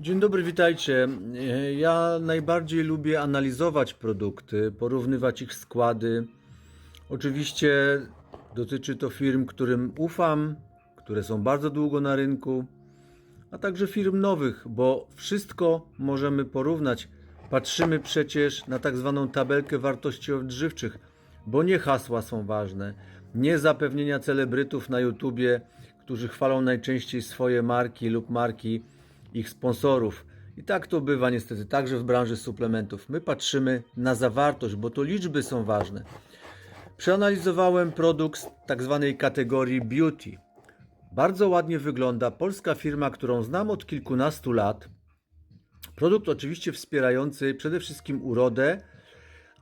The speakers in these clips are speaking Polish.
Dzień dobry, witajcie. Ja najbardziej lubię analizować produkty, porównywać ich składy. Oczywiście dotyczy to firm, którym ufam, które są bardzo długo na rynku, a także firm nowych, bo wszystko możemy porównać. Patrzymy przecież na tak zwaną tabelkę wartości odżywczych, bo nie hasła są ważne, nie zapewnienia celebrytów na YouTubie, którzy chwalą najczęściej swoje marki lub marki ich sponsorów. I tak to bywa niestety także w branży suplementów. My patrzymy na zawartość, bo to liczby są ważne. Przeanalizowałem produkt z tak zwanej kategorii beauty. Bardzo ładnie wygląda. Polska firma, którą znam od kilkunastu lat. Produkt oczywiście wspierający przede wszystkim urodę,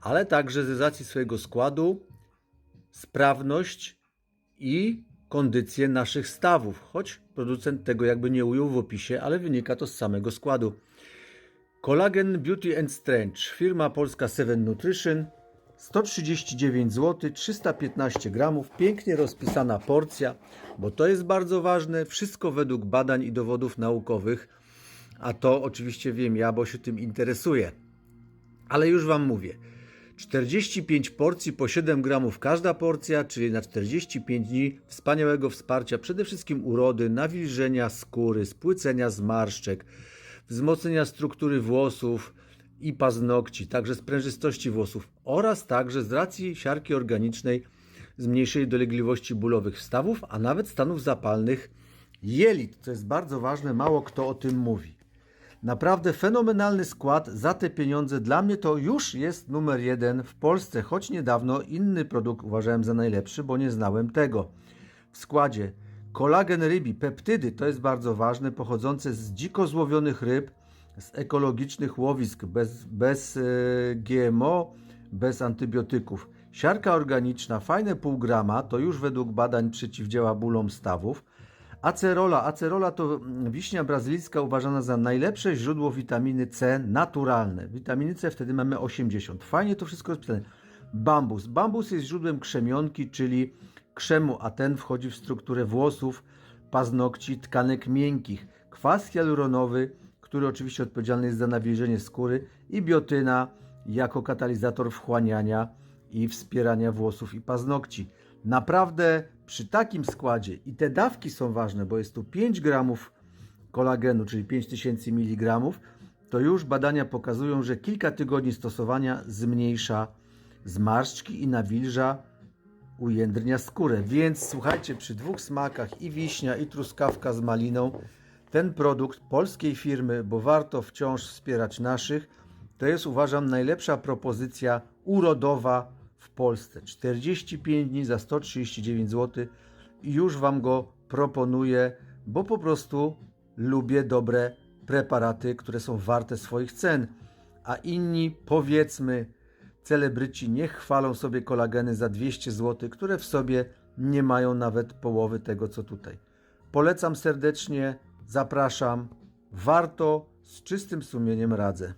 ale także z racji swojego składu, sprawność i kondycję naszych stawów, choć producent tego jakby nie ujął w opisie, ale wynika to z samego składu. Collagen Beauty and Strength, firma polska Seven Nutrition, 139 zł, 315 gramów, pięknie rozpisana porcja, bo to jest bardzo ważne, wszystko według badań i dowodów naukowych, a to oczywiście wiem ja, bo się tym interesuję. Ale już Wam mówię, 45 porcji po 7 gramów każda porcja, czyli na 45 dni wspaniałego wsparcia przede wszystkim urody, nawilżenia skóry, spłycenia zmarszczek, wzmocnienia struktury włosów i paznokci, także sprężystości włosów oraz także z racji siarki organicznej zmniejszej dolegliwości bólowych stawów, a nawet stanów zapalnych jelit, co jest bardzo ważne, mało kto o tym mówi. Naprawdę fenomenalny skład za te pieniądze. Dla mnie to już jest numer jeden w Polsce, choć niedawno inny produkt uważałem za najlepszy, bo nie znałem tego. W składzie kolagen rybi, peptydy, to jest bardzo ważne, pochodzące z dziko złowionych ryb, z ekologicznych łowisk, bez, bez e, GMO, bez antybiotyków. Siarka organiczna, fajne pół grama, to już według badań przeciwdziała bólom stawów. Acerola. Acerola to wiśnia brazylijska uważana za najlepsze źródło witaminy C naturalne. Witaminy C wtedy mamy 80. Fajnie to wszystko rozpisane. Bambus. Bambus jest źródłem krzemionki, czyli krzemu, a ten wchodzi w strukturę włosów, paznokci, tkanek miękkich. Kwas hialuronowy, który oczywiście odpowiedzialny jest za nawilżenie skóry i biotyna jako katalizator wchłaniania i wspierania włosów i paznokci. Naprawdę przy takim składzie i te dawki są ważne, bo jest tu 5 gramów kolagenu, czyli 5000 mg, to już badania pokazują, że kilka tygodni stosowania zmniejsza zmarszczki i nawilża, ujędrnia skórę. Więc słuchajcie, przy dwóch smakach i wiśnia i truskawka z maliną, ten produkt polskiej firmy, bo warto wciąż wspierać naszych, to jest uważam najlepsza propozycja urodowa w Polsce. 45 dni za 139 zł i już Wam go proponuję, bo po prostu lubię dobre preparaty, które są warte swoich cen. A inni, powiedzmy, celebryci niech chwalą sobie kolageny za 200 zł, które w sobie nie mają nawet połowy tego, co tutaj. Polecam serdecznie, zapraszam. Warto, z czystym sumieniem radzę.